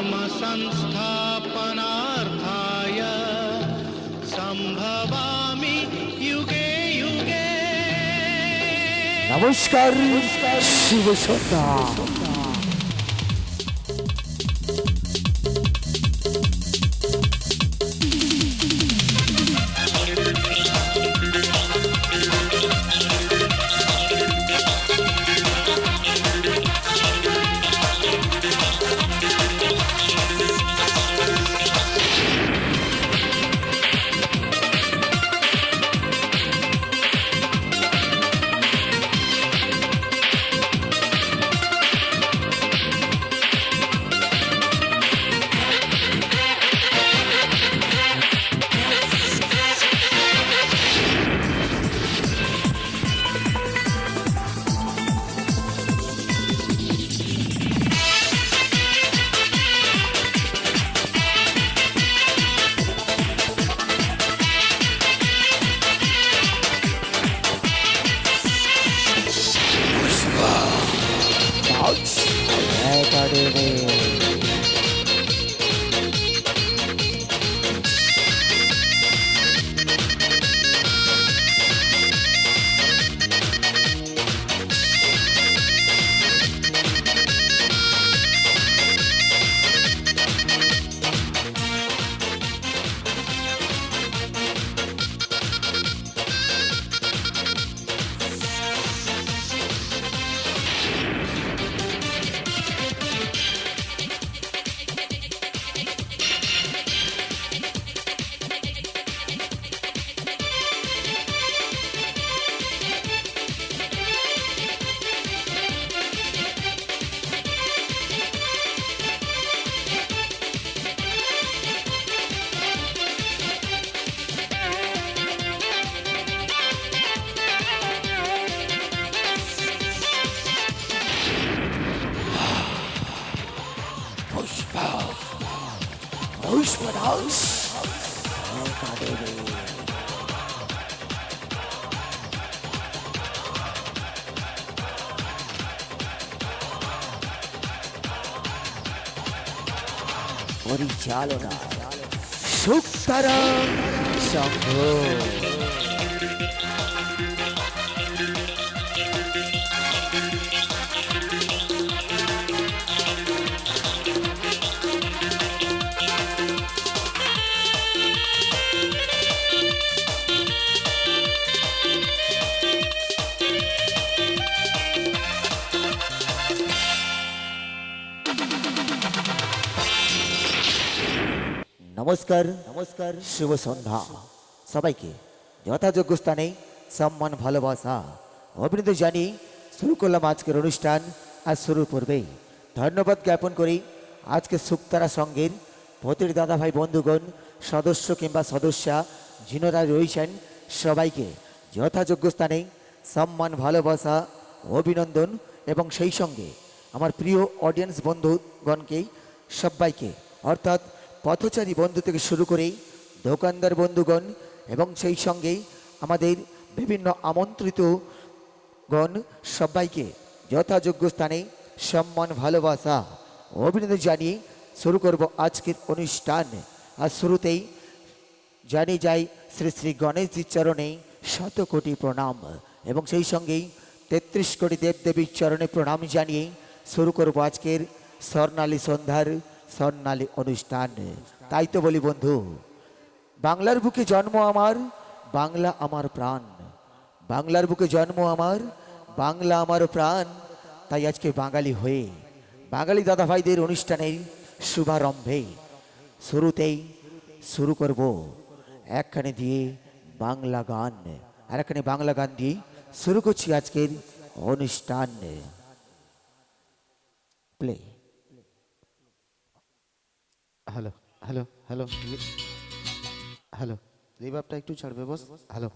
धर्मसंस्थापनार्थाय सम्भवामि युगे युगे। नमस्कार। शिवसत्ता পুষ্পরাজ একাডেমি পরিচালনা সুক্তারাম সংঘ নমস্কার। নমস্কার। শুভ সন্ধ্যা। সবাইকে যথাযোগ্য স্থানে সম্মান ভালোবাসা অভিনন্দন জানি শুরু করলাম আজকের অনুষ্ঠান আর শুরুর পূর্বেই ধন্যবাদ জ্ঞাপন করি আজকে সুক্তারা সঙ্গের ভতির দাদাভাই বন্ধুগণ সদস্য কিংবা সদস্যা যিনারা রয়েছেন সবাইকে যথাযোগ্য স্থানে সম্মান ভালোবাসা অভিনন্দন এবং সেই সঙ্গে আমার প্রিয় অডিয়েন্স বন্ধুগণকে সবাইকে অর্থাৎ পথচারী বন্ধু থেকে শুরু করেই দোকানদার বন্ধুগণ এবং সেই সঙ্গেই আমাদের বিভিন্ন আমন্ত্রিত গণ সবাইকে যথাযোগ্য স্থানে সম্মান, ভালোবাসা, অভিনন্দন জানিয়ে শুরু করব আজকের অনুষ্ঠান। আর শুরুতেই জানি যাই শ্রী শ্রী গণেশজির চরণে শত কোটি প্রণাম এবং সেই সঙ্গেই তেত্রিশ কোটি দেবদেবীর চরণে প্রণাম জানিয়ে শুরু করব আজকের স্বর্ণালী সন্ধ্যার স্বর্ণালী অনুষ্ঠান। তাই তো বলি বন্ধু, বাংলার বুকে জন্ম আমার, বাংলা আমার প্রাণ। বাংলার বুকে জন্ম আমার, বাংলা আমার প্রাণ। তাই আজকে বাঙালি হয়ে, বাঙালি দাদা ভাইদের অনুষ্ঠানের শুভারম্ভে, শুরুতেই শুরু করব। একখানে দিয়ে বাংলা গান আর একখানে বাংলা গান দিয়ে শুরু করছি আজকের অনুষ্ঠান। Play. Hello hello hello hello রিভাবটা একটু ছাড়বে boss hello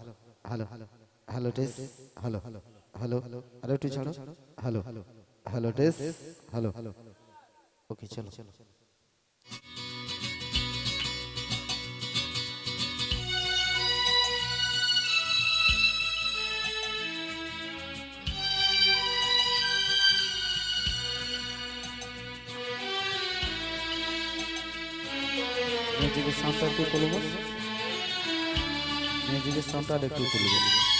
hello hello hello test hello hello hello hello আরও একটু ছাড়ো hello hello hello test hello hello okay চলো চলো চলো সাউন্ডটা একটু তুলব? মিউজিকের একটু তুলব।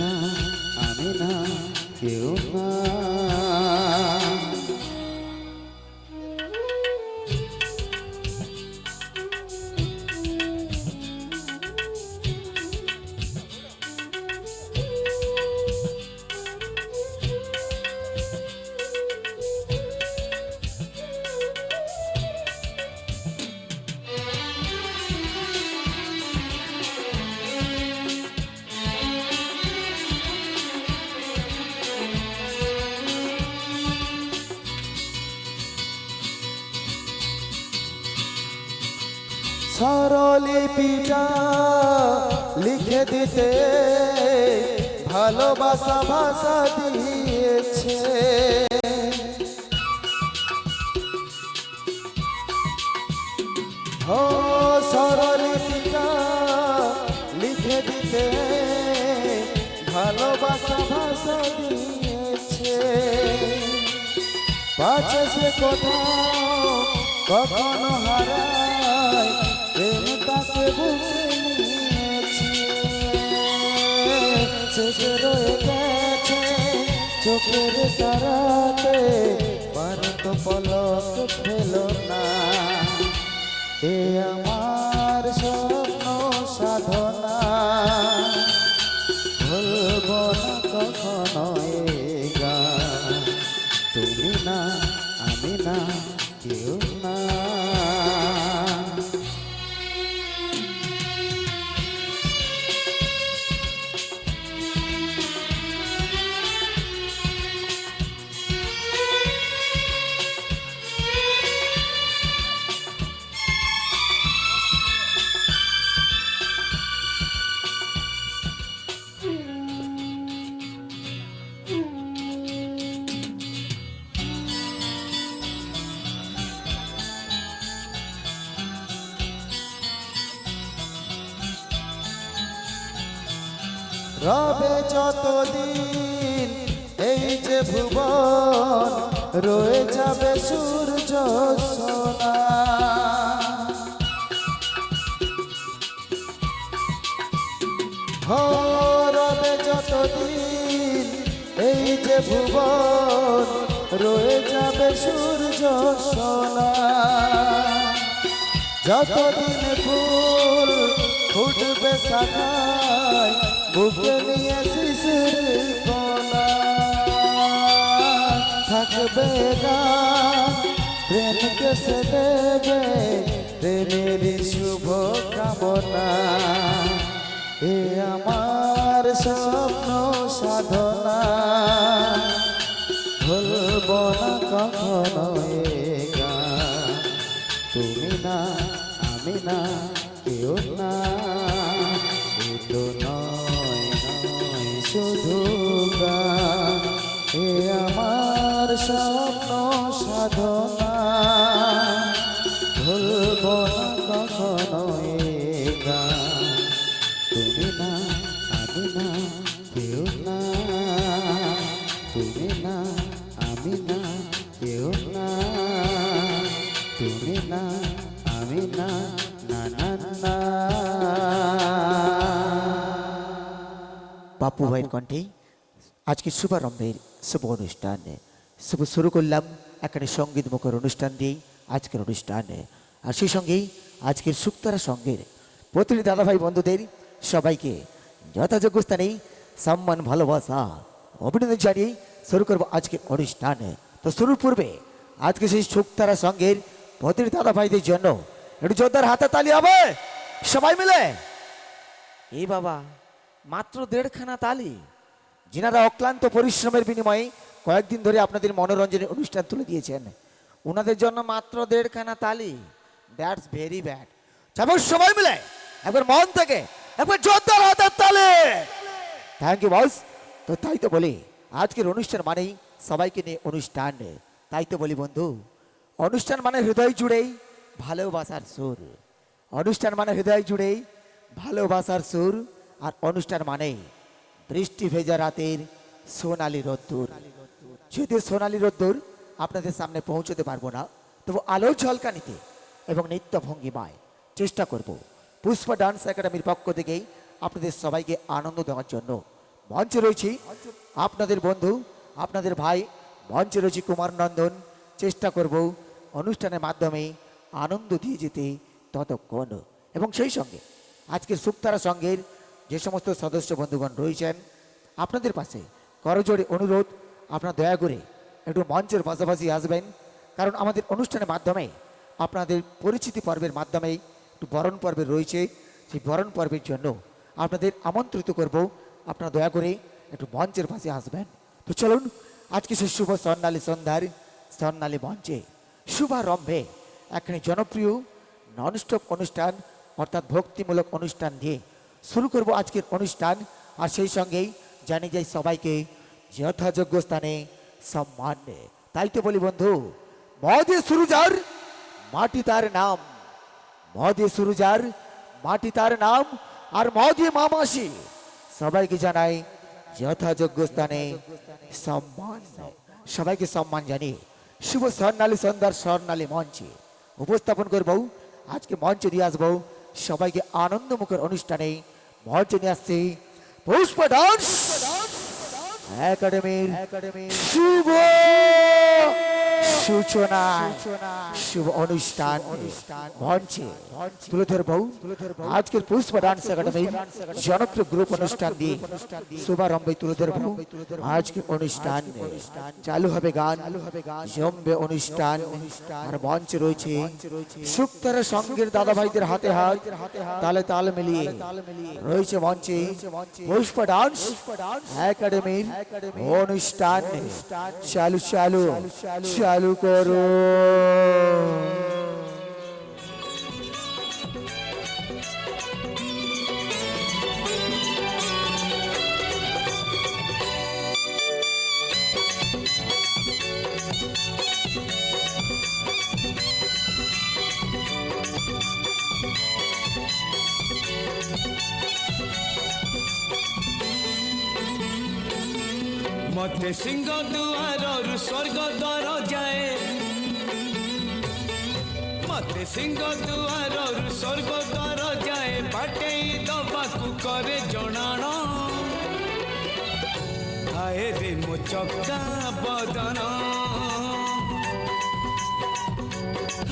না আমি না কেউ না কোথাও কখনো হারায় প্রেম তাকে বুঝে নিয়েছে শেষে রয়ে গেছে চোখের তারাতে, পারত পলক ফেল না। যতদিন এই যে ভুবন রয়ে যাবে সূর্য সোনা। রবে যতদিন এই যে ভুবন রয়ে যাবে সূর্য সোনা। যতদিন ফুল ফুটবে শাখায় বুকে নিয়ে শিশির কোনা থাকবে গান প্রেমকে সে দেবে প্রেমেরই শুভ কামনা। এ আমার স্বপ্ন সাধনা। ভুলব না কখনো তুমি না, আমি না, কেউ না। এ নয়। শুধু গান এ আমার স্বপ্ন সাধনা। ভুলব না কখনো বাপু ভাইয়ের কণ্ঠে আজকে শুভারম্ভের শুভ অনুষ্ঠান। শুভ শুরু করলাম এখানে সংগীত মুখর অনুষ্ঠান দিয়েই আজকের অনুষ্ঠান। আর সেই সঙ্গেই আজকের শুক্তারা সঙ্গের প্রতিটি দাদাভাই বন্ধুদের সবাইকে যথাযোগ্য স্থানেই সম্মান ভালোবাসা অভিনন্দন জানিয়ে শুরু করব আজকের অনুষ্ঠান। তো শুরুর পূর্বে আজকে সেই শুক্তারা সঙ্গের প্রতিটি দাদাভাইদের জন্য একটু জোরদার হাতে তালি হবে। সবাই মিলে। এই বাবা। মাত্র দেড়খানা তালি। যিনারা অক্লান্ত পরিশ্রমের বিনিময়ে কয়েকদিন ধরে আপনাদের মনোরঞ্জনের অনুষ্ঠান তুলে দিয়েছেন ওনাদের জন্য মাত্র দেড়খানা তালি। দ্যাটস ভেরি ব্যাড সবাই মিলে একবার মন থেকে, একবার জোরদার হাতের তালে। থ্যাংক ইউ বস তো তাই তো বলি, আজকের অনুষ্ঠান মানেই সবাইকে নিয়ে অনুষ্ঠান। তাই তো বলি বন্ধু, অনুষ্ঠান মানে হৃদয় জুড়েই ভালোবাসার সুর। অনুষ্ঠান মানে হৃদয় জুড়েই ভালোবাসার সুর। আর অনুষ্ঠান মানেই বৃষ্টি ভেজা রাতের সোনালি রোদ্দুর। যদি সোনালি রোদ্দুর আপনাদের সামনে পৌঁছতে পারব না, তবু আলো ঝলকানিতে এবং নিত্য ভঙ্গিমায় চেষ্টা করব। পুষ্পা ডান্স একাডেমির পক্ষ থেকেই আপনাদের সবাইকে আনন্দ দেওয়ার জন্য মঞ্চে রয়েছি আপনাদের বন্ধু, আপনাদের ভাই মঞ্চে রয়েছি কুমার নন্দন। চেষ্টা করব অনুষ্ঠানের মাধ্যমে আনন্দ দিয়ে যেতে ততক্ষণ। এবং সেই সঙ্গে আজকের সুক্তারা সঙ্গের যে সমস্ত সদস্য বন্ধুগণ রয়েছেন, আপনাদের পাশে করজোড়ে অনুরোধ, আপনার দয়া করে একটু মঞ্চের পাশাপাশি আসবেন। কারণ আমাদের অনুষ্ঠানের মাধ্যমে, আপনাদের পরিচিতি পর্বের মাধ্যমে একটু বরণ পর্বে রয়েছে। সেই বরণ পর্বের জন্য আপনাদের আমন্ত্রিত করব। আপনারা দয়া করে একটু মঞ্চের পাশে আসবেন। তো চলুন, আজকে সেই শুভ স্বর্ণালী সন্ধ্যার স্বর্ণালী মঞ্চে শুভারম্ভে এখানে জনপ্রিয় ননস্টপ অনুষ্ঠান, অর্থাৎ ভক্তিমূলক অনুষ্ঠান দিয়ে শুরু করব আজকের অনুষ্ঠান। আর সেই সঙ্গেই জানি যাই সবাইকে যথাযোগ্য স্থানে সম্মান তাই তো বলি বন্ধু মদে সুরুজার মাটি তার নাম। মদে সুরুজার মাটি তার নাম। আর মদে মামাসি, সবাইকে জানাই যথাযোগ্য স্থানে সম্মান সবাইকে সম্মান জানিয়ে শুভ স্বর্ণালী সন্ধ্যার স্বর্ণালী মঞ্চে উপস্থাপন করব। আজকে মঞ্চে দিয়ে আসব সবাইকে আনন্দমুখর অনুষ্ঠানে মঞ্চে নিয়ে আসছে পুষ্প ডান্স একাডেমির শুভ সূচনা শুভ অনুষ্ঠান মঞ্চে। তুলে ধরবো আজকের পুষ্প ডান্স একাডেমির জনপ্রিয় গ্রুপ অনুষ্ঠান দিয়ে শুভারম্ভে তুলে ধরবো আজকের অনুষ্ঠান চালু হবে গান। জমবে অনুষ্ঠান। আর মঞ্চে রয়েছে শুক্তারা সঙ্গের দাদা ভাইদের হাতে। হাত। তালে তাল মিলিয়ে রয়েছে মঞ্চে পুষ্প ডান্স একাডেমির অনুষ্ঠান। চালু চালু। চালু। করো ମତେ मते सिंह द्वार रु स्वर्ग द्वार जाए। मत सिंह द्वार रु स्वर्ग द्वार जाए बाटे दबा को करे जणाण। आए रे मो चक्का बदन।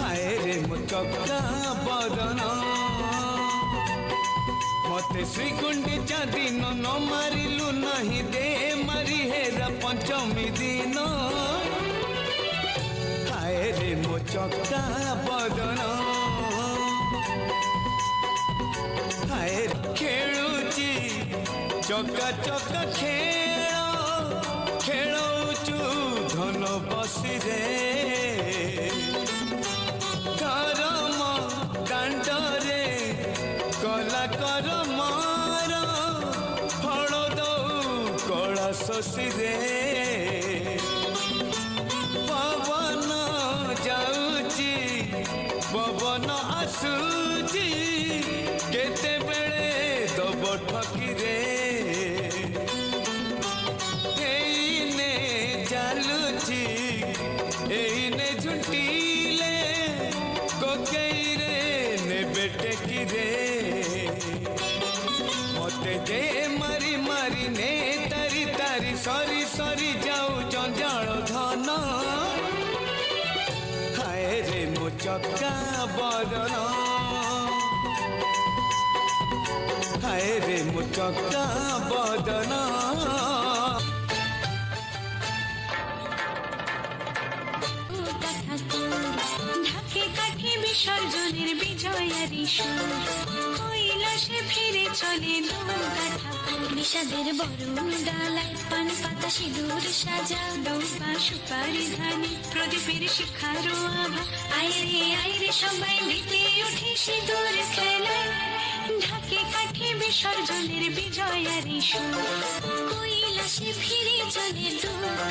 आए रे मो चक्का बदन। मत श्री गुंडी चा दिन न मारिलु नहीं दे। বিহের পঞ্চমী দিন হায় রে মো চকা বদন হায় খেলুছি চকা চকা খেল Você em লঙ্কা বরণ হায় রে মুটকা বদন ঢাকে কাঠে বিসর্জনের বিজয়ারি সুর ফিরে চলে দুর্গাঠা বিষাদের বরণ ডালায় পান পাতা সিঁদুর সাজা দৌপা সুপারি ধানে প্রদীপের শিখারো আভা। সবাই মেতে উঠে সিঁদুর খেলায়। ঢাকে কাঠে বিসর্জনের বিজয়ারি সুর। কৈলাসে ফিরে চলে ঠাকুর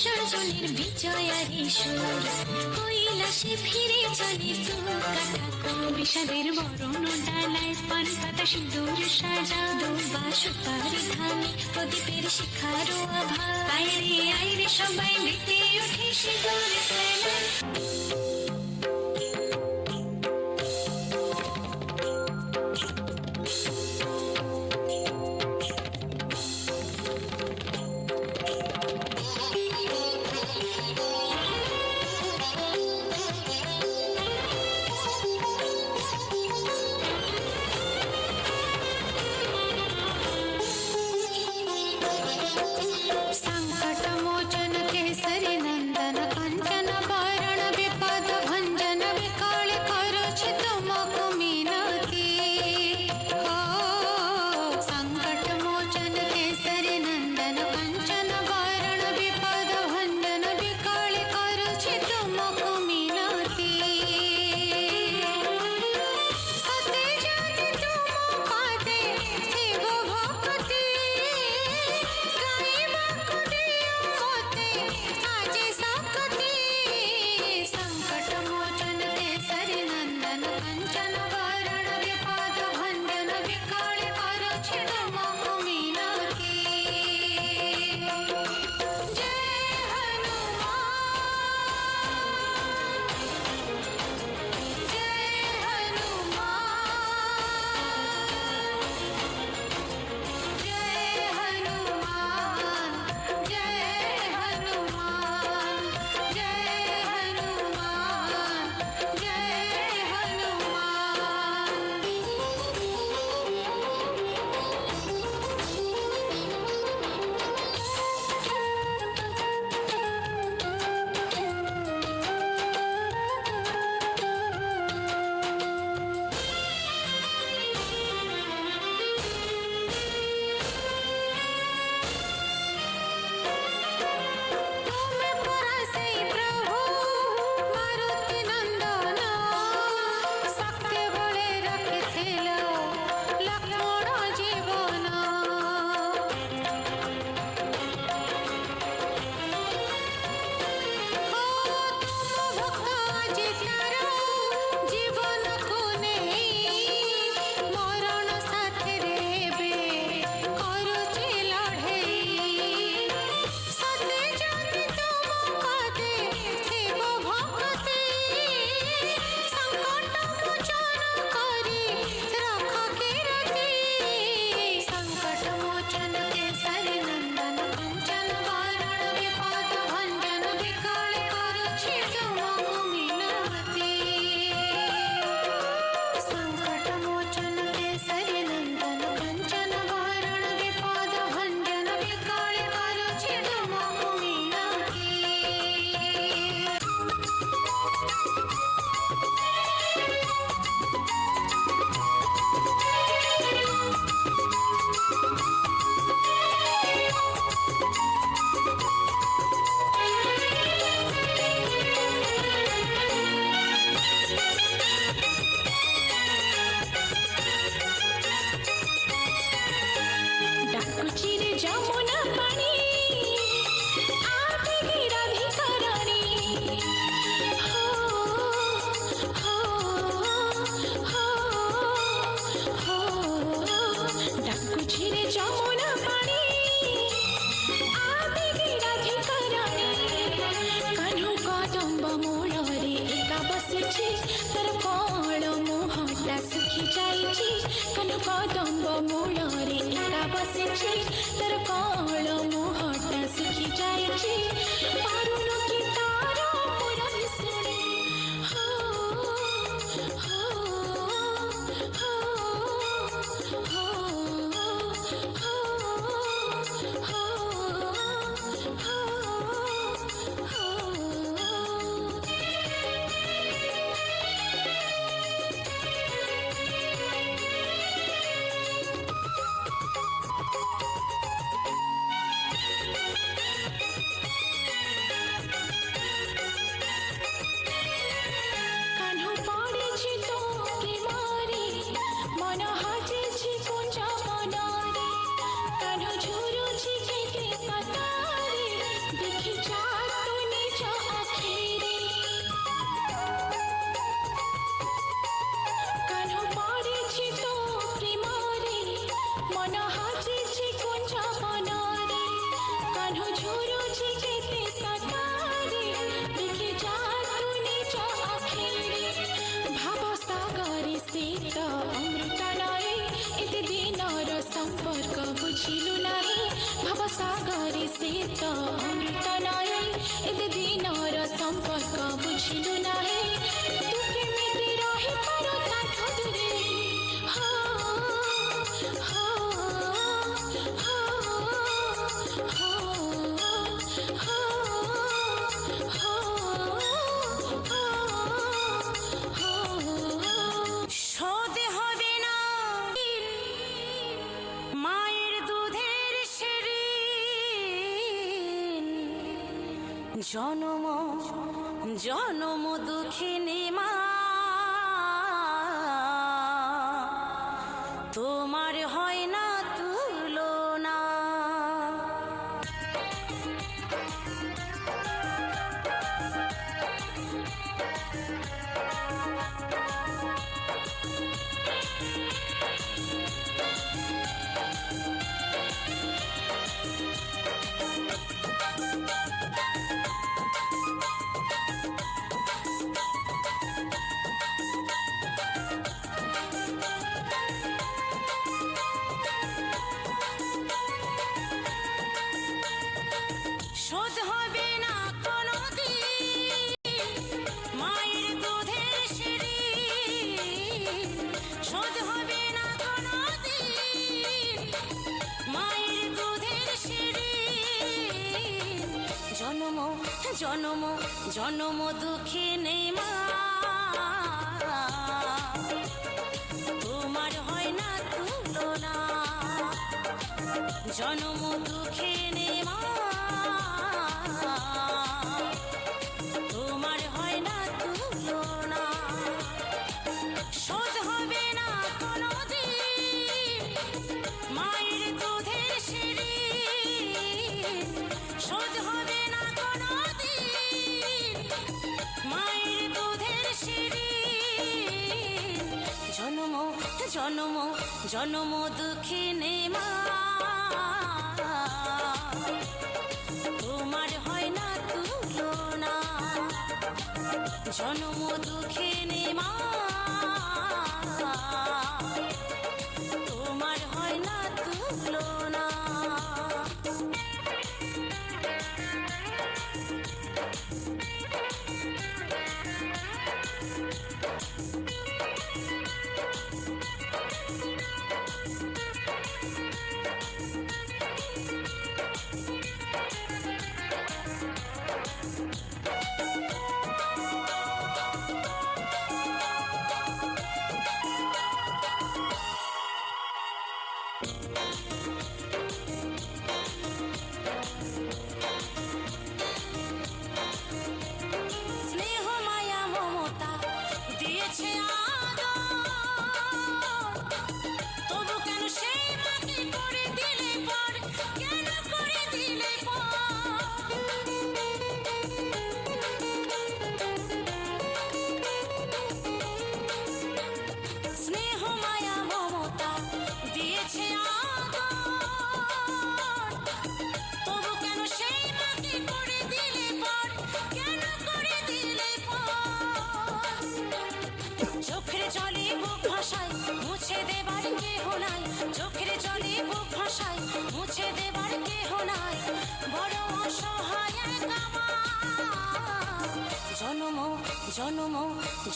কাঠি বিসর্জনের বিজয়ারি সুর কৈলাসে ফিরে চলে বিষাদের বরণ ডালায় পান পাতা সিঁদুর সাজা দুবা সুপারি ধানে প্রদীপের শিখারো আভা আইরে আইরে সবাই মেতে উঠে সিঁদুর খেলায় ଭାବରେ ସେ ତ ଅମୃତ ନଏ ଏତେ ଦିନର ସମ୍ପର୍କ ବୁଝିଲୁ ନାହିଁ তোমার জনম জনম দুঃখে নেমা তোমার হয় না তুলনা। জনম জন্ম দুঃখিনী মা তোমার হয় না তুলনা। জন্ম দুঃখিনী মা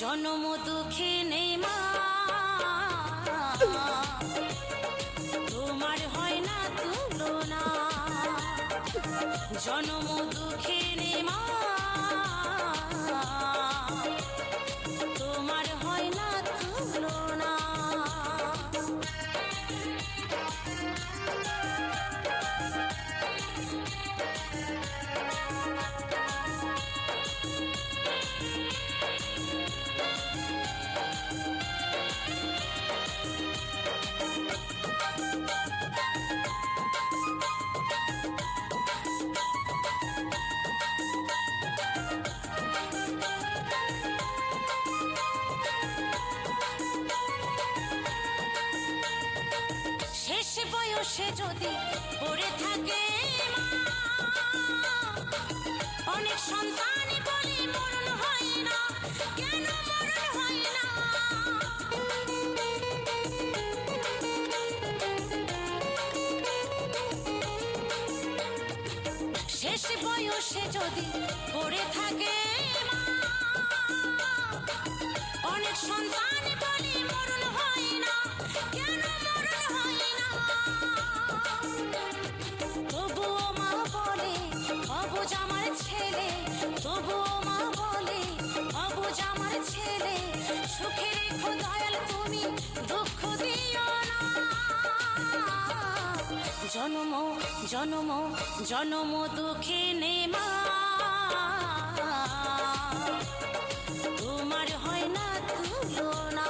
জনম দুঃখে মা। তোমার হয় না তুলনা। জনম দুঃখে মা। শেষ বয়সে যদি পড়ে থাকে অনেক সন্তান বলে মরণ হয় না। কেন মরণ হয় না? তবুও মা বলে, অবুজ আমার ছেলে। তবুও মা বলে, অবুজ আমার ছেলে। সুখে রেখো দয়াল তুমি, দুঃখ জনম জনম জনম দুঃখে নে মা তোমার হয় না তুলনা,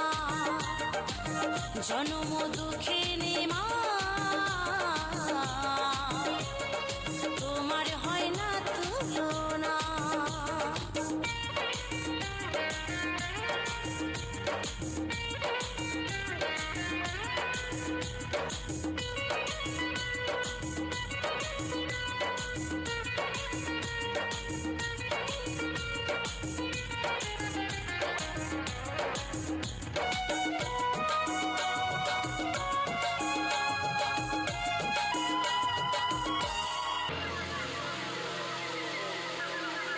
জনম দুঃখে নে মা তোমার হয় না তুলনা।